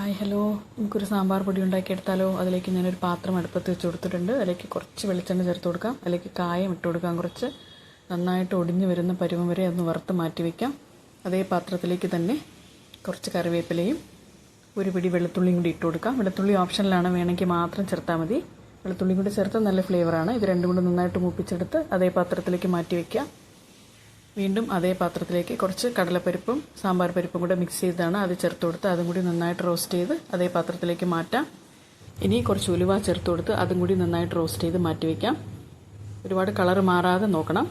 Hi hello. നമുക്കൊരു സാമ്പാർ പൊടി ഉണ്ടാക്കിയെടുത്താലോ അതിലേക്ക് ഞാനൊരു പാത്രം അടുപ്പത്ത് വെച്ച് കൊടുത്തിട്ടുണ്ട്. അതിലേക്ക് കുറച്ച് വെളിച്ചെണ്ണ ചേർത്ത് കൊടുക്കാം. അതിലേക്ക് കായം ഇട്ട് കൊടുക്കാം കുറച്ച്. നന്നായിട്ട് ഒടിഞ്ഞു വരുന്ന പരുവം വരെ ഒന്ന് വറുത്ത് മാറ്റി വയ്ക്കാം അതേ പാത്രത്തിലേക്ക് തന്നെ കുറച്ച് കറിവേപ്പിലയും ഒരു പിടി വെളുത്തുള്ളിയും കൂടി ഇട്ട് കൊടുക്കാം. വെളുത്തുള്ളി ഓപ്ഷനിലാണ്. വേണമെങ്കിൽ മാത്രം ചേർത്താൽ മതി. വെളുത്തുള്ളിയും കൂടി ചേർത്ത് നല്ല ഫ്ലേവറാണ്. ഇത് രണ്ടും കൂടി നന്നായിട്ട് മൂപ്പിച്ചെടുത്ത് അതേ പാത്രത്തിലേക്ക് മാറ്റി വയ്ക്കാം വീണ്ടും അതേ പാത്രത്തിലേക്ക് കുറച്ച് കടലപ്പരിപ്പും സാമ്പാർ പരിപ്പും കൂടെ മിക്സ് ചെയ്താണ് അത് ചേർത്ത് കൊടുത്ത് അതും കൂടി നന്നായിട്ട് റോസ്റ്റ് ചെയ്ത് അതേ പാത്രത്തിലേക്ക് മാറ്റാം. ഇനി കുറച്ച് ഉലുവ ചേർത്ത് കൊടുത്ത് അതും കൂടി നന്നായിട്ട് റോസ്റ്റ് ചെയ്ത് മാറ്റി വയ്ക്കാം ഒരുപാട് കളർ മാറാതെ നോക്കണം.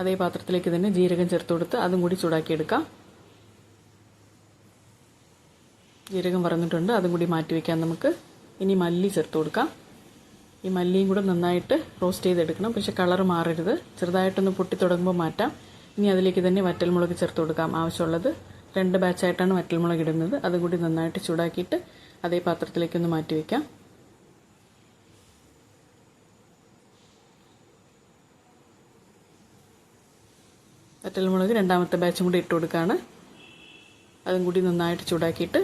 അതേ പാത്രത്തിലേക്ക് തന്നെ ജീരകം ചേർത്ത് കൊടുത്ത് അതും കൂടി ചൂടാക്കിയെടുക്കാം. ജീരകം പറഞ്ഞിട്ടുണ്ട് അതും കൂടി മാറ്റി വയ്ക്കാം നമുക്ക്. ഇനി മല്ലി ചേർത്ത് കൊടുക്കാം. ഈ മല്ലിയും കൂടെ നന്നായിട്ട് റോസ്റ്റ് ചെയ്തെടുക്കണം. പക്ഷെ കളർ മാറരുത്. ചെറുതായിട്ടൊന്ന് പൊട്ടി തുടങ്ങുമ്പോൾ മാറ്റാം. ഇനി അതിലേക്ക് തന്നെ വറ്റൽമുളക് ചേർത്ത് കൊടുക്കാം ആവശ്യമുള്ളത്. രണ്ട് ബാച്ചായിട്ടാണ് വറ്റൽമുളക് ഇടുന്നത്. അതും കൂടി നന്നായിട്ട് ചൂടാക്കിയിട്ട് അതേ പാത്രത്തിലേക്കൊന്ന് മാറ്റി വയ്ക്കാം വറ്റൽമുളക് രണ്ടാമത്തെ ബാച്ചും കൂടി ഇട്ട് കൊടുക്കുകയാണ് അതും കൂടി നന്നായിട്ട് ചൂടാക്കിയിട്ട്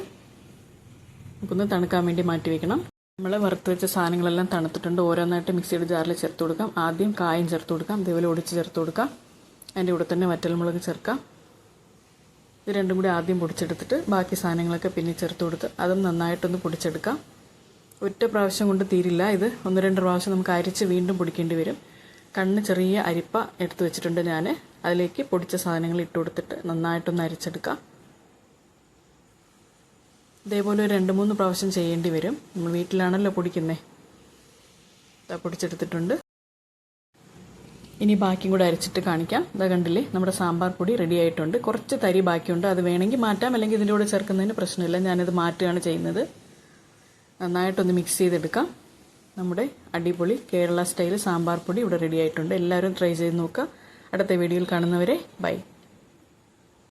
നമുക്കൊന്ന് തണുക്കാൻ വേണ്ടി മാറ്റി വയ്ക്കണം നമ്മൾ വറുത്ത് വെച്ച സാധനങ്ങളെല്ലാം തണുത്തിട്ടുണ്ട്. ഓരോന്നായിട്ട് മിക്സിയുടെ ജാറിൽ ചേർത്ത് കൊടുക്കാം. ആദ്യം കായം ചേർത്ത് കൊടുക്കാം. ഇതേപോലെ ഒടിച്ച് ചേർത്ത് കൊടുക്കാം. അതിന്റെ കൂടെ തന്നെ വറ്റൽമുളക് ചേർക്കാം. ഇത് രണ്ടും കൂടി ആദ്യം പൊടിച്ചെടുത്തിട്ട് ബാക്കി സാധനങ്ങളൊക്കെ പിന്നെ ചേർത്ത് കൊടുത്ത് അതും നന്നായിട്ടൊന്ന് പൊടിച്ചെടുക്കാം. ഒറ്റ പ്രാവശ്യം കൊണ്ട് തീരില്ല ഇത്. ഒന്ന് രണ്ട് പ്രാവശ്യം നമുക്ക് അരിച്ച് വീണ്ടും പൊടിക്കേണ്ടി വരും. കണ്ണ് ചെറിയ അരിപ്പ എടുത്ത് വെച്ചിട്ടുണ്ട് ഞാൻ അതിലേക്ക് പൊടിച്ച സാധനങ്ങൾ ഇട്ട് കൊടുത്തിട്ട് നന്നായിട്ടൊന്ന് അരിച്ചെടുക്കാം. ഇതേപോലെ രണ്ട് മൂന്ന് പ്രാവശ്യം ചെയ്യേണ്ടി വരും. നമ്മൾ വീട്ടിലാണല്ലോ പൊടിക്കുന്നേ. ഇതാ പൊടിച്ചെടുത്തിട്ടുണ്ട്. ഇനി ബാക്കിയും കൂടെ അരച്ചിട്ട് കാണിക്കാം. ഇതാ കണ്ടില്ലേ? നമ്മുടെ സാമ്പാർ പൊടി റെഡി ആയിട്ടുണ്ട്. കുറച്ച് തരി ബാക്കിയുണ്ട്. അത് വേണമെങ്കിൽ മാറ്റാം. അല്ലെങ്കിൽ ഇതിന്റെ കൂടെ ചേർക്കുന്നതിന് പ്രശ്നമില്ല. ഞാനിത് മാറ്റുകയാണ് ചെയ്യുന്നത്. നന്നായിട്ടൊന്ന് മിക്സ് ചെയ്തെടുക്കാം. നമ്മുടെ അടിപൊളി കേരള സ്റ്റൈൽ സാമ്പാർ പൊടി ഇവിടെ റെഡി ആയിട്ടുണ്ട്. എല്ലാവരും ട്രൈ ചെയ്ത് നോക്കുക. അടുത്ത വീഡിയോയിൽ കാണുന്നവരെ ബൈ